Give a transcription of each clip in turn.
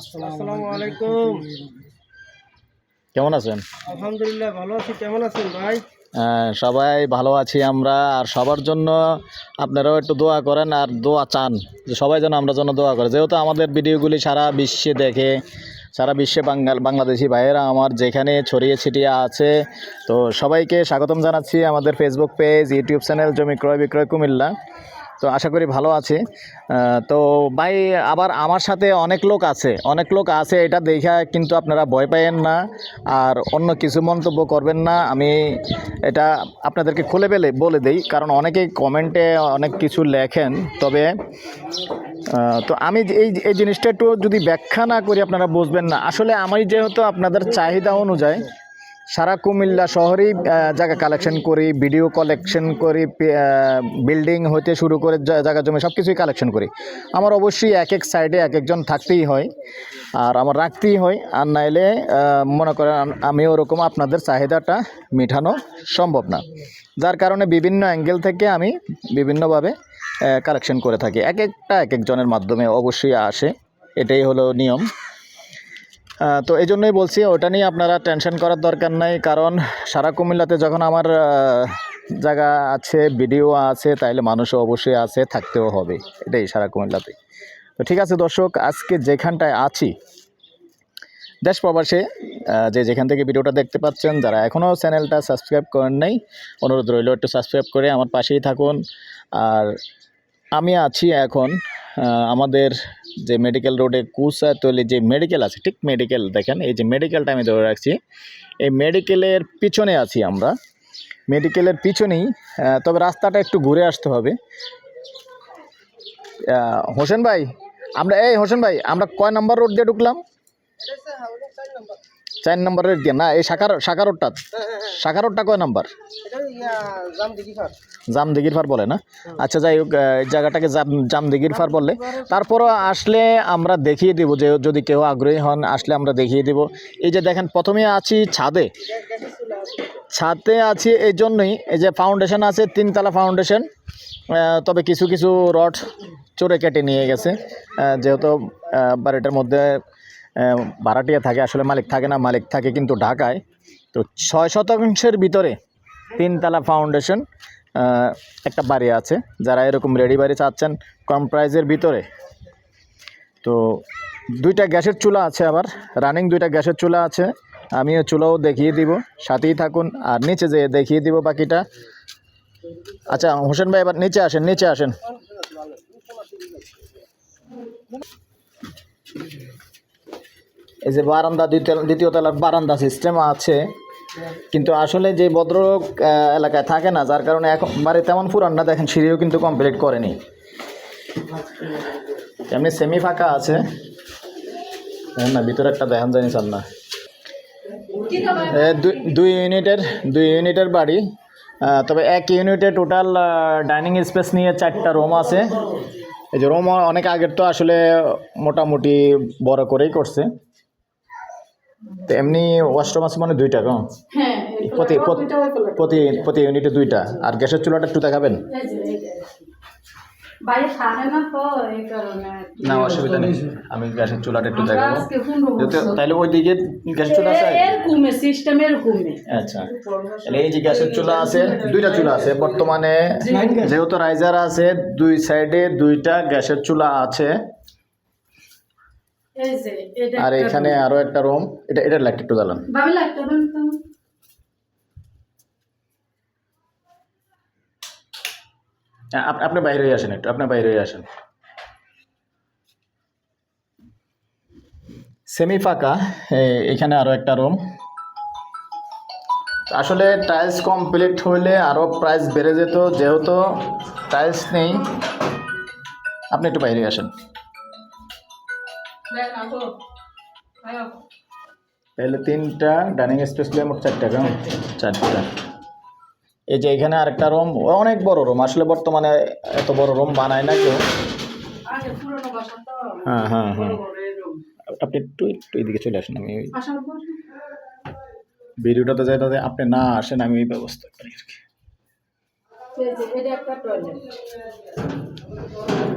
আসসালামু আলাইকুম। কেমন আছেন? আলহামদুলিল্লাহ ভালো আছি। কেমন আছেন ভাই? সবাই ভালো আছি আমরা। আর সবার জন্য আপনারাও একটু দোয়া করেন আর দোয়া চান যে সবাই যেন আমরা যেন দোয়া করে। যেহেতু আমাদের ভিডিওগুলি সারা বিশ্বে দেখে সারা বিশ্বে বাঙ্গাল বাংলাদেশি ভাইয়েরা আমার যেখানে ছড়িয়ে ছিটিয়ে আছে তো সবাইকে স্বাগতম জানাচ্ছি আমাদের ফেসবুক পেজ ইউটিউব চ্যানেল জমি ক্রয় বিক্রয় কুমিল্লা। তো আশা করি ভালো আছে। তো ভাই, আবার আমার সাথে অনেক লোক আছে। অনেক লোক আছে, এটা দেখা কিন্তু আপনারা ভয় পাইয়েন না। আর অন্য কিছু মন্তব্য করবেন না। আমি এটা আপনাদেরকে খুলে বেলে বলে দেই। কারণ অনেকেই কমেন্টে অনেক কিছু লেখেন। তবে তো আমি এই এই জিনিসটা একটু যদি ব্যাখ্যা না করি, আপনারা বুঝবেন না। আসলে আমি যেহেতু আপনাদের চাহিদা অনুযায়ী সারা কুমিল্লা শহরেই জায়গা কালেকশন করি ভিডিও কালেকশন করি বিল্ডিং হতে শুরু করে জায়গা জমি সব কিছুই কালেকশন করি। আমার অবশ্যই এক এক সাইডে এক একজন থাকতেই হয়, আর আমার রাখতেই হয়, আর নাইলে মনে করেন আমি ওরকম আপনাদের চাহিদাটা মেটানো সম্ভব না। যার কারণে বিভিন্ন অ্যাঙ্গেল থেকে আমি বিভিন্নভাবে কালেকশন করে থাকি। এক একটা এক একজনের মাধ্যমে অবশ্যই আসে, এটাই হলো নিয়ম। তো এই জন্যই বলছি, ওটা নিয়ে আপনারা টেনশন করার দরকার নাই, কারণ সারা কুমিল্লাতে যখন আমার জায়গা আছে ভিডিও আছে, তাইলে মানুষও অবশ্যই আছে, থাকতেও হবে, এটাই সারা কুমিল্লাতে। তো ঠিক আছে দর্শক, আজকে যেখানটায় আছি, দেশ প্রবাসে যে যেখান থেকে ভিডিওটা দেখতে পাচ্ছেন, যারা এখনও চ্যানেলটা সাবস্ক্রাইব করেন নাই, অনুরোধ রইল একটু সাবস্ক্রাইব করে আমার পাশেই থাকুন। আর আমি আছি এখন আমাদের যে মেডিকেল রোডে কুসা কুসাতলি যে মেডিকেল আছে, ঠিক মেডিকেল দেখেন, এই যে মেডিকেলটা আমি ধরে রাখছি, এই মেডিকেলের পিছনে আছি আমরা। মেডিকেলের পিছনেই তবে রাস্তাটা একটু ঘুরে আসতে হবে। হোসেন ভাই, আমরা, এই হোসেন ভাই, আমরা কয় নাম্বার রোড দিয়ে ঢুকলাম? চার নম্বর রোড দিয়ে। না, এই শাখা শাখা রোডটা শাখা রোডটা কয় নাম্বার? জাম দিঘির ফার বলে না? আচ্ছা যাই হোক এই জায়গাটাকে জাম জাম দিঘির ফার বললে তারপরও আসলে আমরা দেখিয়ে দিব, যে যদি কেউ আগ্রহী হন, আসলে আমরা দেখিয়ে দিব। এই যে দেখেন, প্রথমে আছি ছাদে। ছাদে আছি এই জন্যই, এই যে ফাউন্ডেশন আছে, তিনতলা ফাউন্ডেশন তবে কিছু কিছু রড চোরে কেটে নিয়ে গেছে। যেহেতু বাড়িটার মধ্যে ভাড়াটিয়া থাকে, আসলে মালিক থাকে না, মালিক থাকে কিন্তু ঢাকায়। তো ছয় শতাংশের ভিতরে তিনতলা ফাউন্ডেশন একটা বাড়ি আছে। যারা এরকম রেডি বাড়ি চাচ্ছেন, কম প্রাইজের ভিতরে। তো দুইটা গ্যাসের চুলা আছে আবার রানিং দুইটা গ্যাসের চুলা আছে। আমিও চুলাও দেখিয়ে দিব, সাথেই থাকুন, আর নিচে যেয়ে দেখিয়ে দিব বাকিটা। আচ্ছা হোসেন ভাই, এবার নিচে আসেন নিচে আসেন। এই যে বারান্দা, দ্বিতীয় তলার বারান্দা সিস্টেম আছে। কিন্তু আসলে যে ভদ্রলোক এলাকায় থাকে না, যার কারণে এখন বাড়ি তেমন পুরান না, দেখেন সিঁড়িও কিন্তু কমপ্লিট করেনি। এমনি সেমি ফাঁকা আছে। না, ভিতরে একটা দেখান জানি চান না। দুই ইউনিটের দুই ইউনিটের বাড়ি। তবে এক ইউনিটে টোটাল ডাইনিং স্পেস নিয়ে চারটা রুম আছে। এই যে রুম অনেক আগের তো আসলে মোটামুটি বড় করেই করছে। তো এমনি ওয়াশরুম আছে মানে দুইটা কম হ্যাঁ প্রতি প্রতি- প্রতি ইউনিটে দুইটা। আর গ্যাসের চুলাটা একটু দেখাবেন? না অসুবিধা নেই। আমি গ্যাসের চুলাটা একটু দেখাবো। তাহলে ওই দিকে গ্যাসের চুলা আছে? আচ্ছা। তাহলে এই যে গ্যাসের চুলা আছে দুইটা চুলা আছে। বর্তমানে যেহেতু রাইজার আছে দুই সাইডে দুইটা গ্যাসের চুলা আছে। আর এখানে আরও একটা রুম এটা এটার লাইট একটু জ্বালান। ভাবে লাগতে দেন তো। আপনি বাইরে হয়ে আসেন একটু আপনি বাইরে হয়ে আসেন। সেমি ফাঁকা এখানে আরও একটা রুম আসলে টাইলস কমপ্লিট হইলে আরও প্রাইস বেড়ে যেত যেহেতু টাইলস নেই। আপনি একটু বাইরে আসেন। তাহলে তিনটা ডাইনিং স্পেস নিয়ে মোট চারটা কেমন? চারটা। এই যে এখানে আরেকটা রুম অনেক বড় রুম আসলে বর্তমানে এত বড় রুম বানায় না কেউ। আগে পুরনো বাসা তো। হ্যাঁ হ্যাঁ হ্যাঁ। এই। আপনি একটু একটু এদিকে চলে আসেন আমি ভিডিওটাতে যাই তাতে আপনি না আসেন আমি ওই ব্যবস্থা করি আর কি এই যে এটা একটা টয়লেট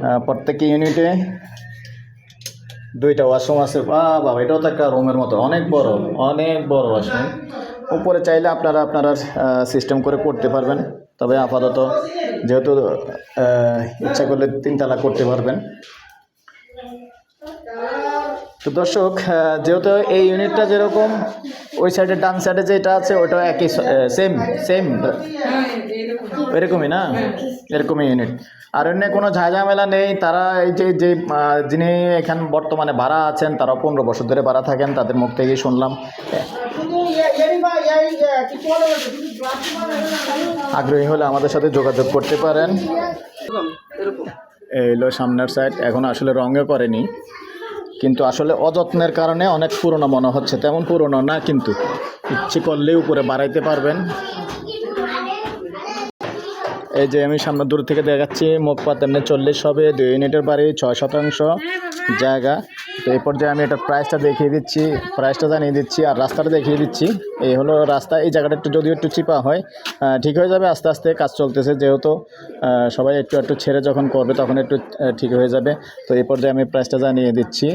আহ, প্রত্যেক ইউনিটে দুইটা ওয়াশরুম আছে। বা বাবা, এটাও তো একটা রুমের মতো। অনেক বড় অনেক বড় ওয়াশরুম উপরে চাইলে আপনারা আপনারা সিস্টেম করে করতে পারবেন। তবে আপাতত যেহেতু ইচ্ছা করলে তিনতলা করতে পারবেন। তো দর্শক যেহেতু এই ইউনিটটা যেরকম ওই সাইডে ডান সাইডে যেটা আছে ওটাও একই সেম সেম এরকমই না? এরকমই ইউনিট আর অন্য কোনো ঝাঁঝামেলা নেই তারা এই যে যে যিনি এখান বর্তমানে ভাড়া আছেন তারা পনেরো বছর ধরে ভাড়া থাকেন তাদের মুখ থেকেই শুনলাম। আগ্রহী হলে আমাদের সাথে যোগাযোগ করতে পারেন। এই হলো সামনের সাইড এখন আসলে রঙে করেনি। কিন্তু আসলে অযত্নের কারণে অনেক পুরনো মনে হচ্ছে তেমন পুরনো না কিন্তু। ইচ্ছে করলে উপরে বাড়াইতে পারবেন। এই যে আমি সামনে দূর থেকে দেখাচ্ছি মুখ এমনি চল্লিশ হবে দুই ইউনিটের বাড়ি ছয় শতাংশ জায়গা। তো এই পর্যায়ে আমি এটা প্রাইসটা দেখিয়ে দিচ্ছি প্রাইসটা জানিয়ে দিচ্ছি আর রাস্তাটা দেখিয়ে দিচ্ছি। এই হলো রাস্তা, এই জায়গাটা একটু যদিও একটু চিপা হয় ঠিক হয়ে যাবে, আস্তে আস্তে কাজ চলতেছে যেহেতু সবাই একটু একটু ছেড়ে যখন করবে তখন একটু ঠিক হয়ে যাবে। তো এই পর্যায়ে আমি প্রাইসটা জানিয়ে দিচ্ছি,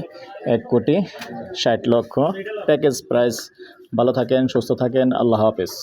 এক কোটি ষাট লক্ষ। প্যাকেজ প্রাইস ভালো থাকেন, সুস্থ থাকেন, আল্লাহ হাফেজ।